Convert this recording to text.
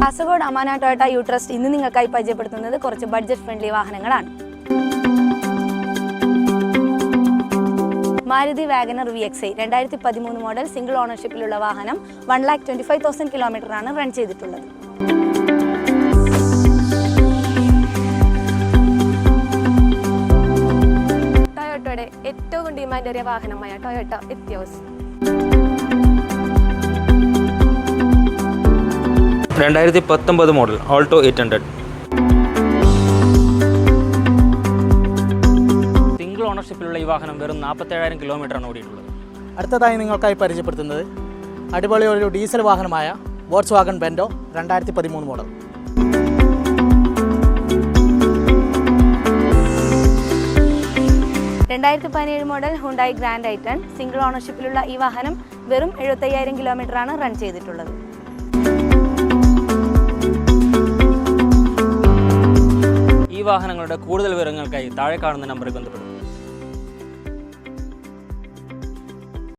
Kasaragod Amana Toyota യൂട്രസ്റ്റ് ഇന്ന് നിങ്ങൾക്കായി പരിചയപ്പെടുത്തുന്നത് കുറച്ച് ബഡ്ജറ്റ് ഫ്രണ്ട്ലി വാഹനങ്ങളാണ്. Maruti WagonR V X I രണ്ടായിരത്തി പതിമൂന്ന് മോഡൽ സിംഗിൾ ഓണർഷിപ്പിലുള്ള വാഹനം one lakh twenty five thousand കിലോമീറ്ററാണ് റൺ ചെയ്തിട്ടുള്ളത്. ടൊയോട്ടയുടെ ഏറ്റവും ഡിമാൻഡേറിയ വാഹനമായ ടൊയോട്ട എത്തിയോസ് രണ്ടായിരത്തി പത്തൊമ്പത് model Alto eight hundred. Single ഓണർഷിപ്പിലുള്ള ഈ വാഹനം വെറും നാൽപ്പത്തേഴായിരം കിലോമീറ്ററാണ് ഓടിയിട്ടുള്ളത്. അടുത്തതായി നിങ്ങൾക്കായി പരിചയപ്പെടുത്തുന്നത് അടിപൊളി ഒരു ഡീസൽ വാഹനമായ വോട്സ് വാഗൺ ബെൻഡോ രണ്ടായിരത്തി പതിമൂന്ന് മോഡൽ. രണ്ടായിരത്തി പതിനേഴ് model Hyundai Grand i ten single ഓണർഷിപ്പിലുള്ള ഈ വാഹനം വെറും എഴുപത്തയ്യായിരം കിലോമീറ്ററാണ് റൺ ചെയ്തിട്ടുള്ളത്. വാഹനങ്ങളുടെ കൂടുതൽ വിവരങ്ങൾക്കായി താഴെ കാണുന്ന നമ്പറിൽ ബന്ധപ്പെടും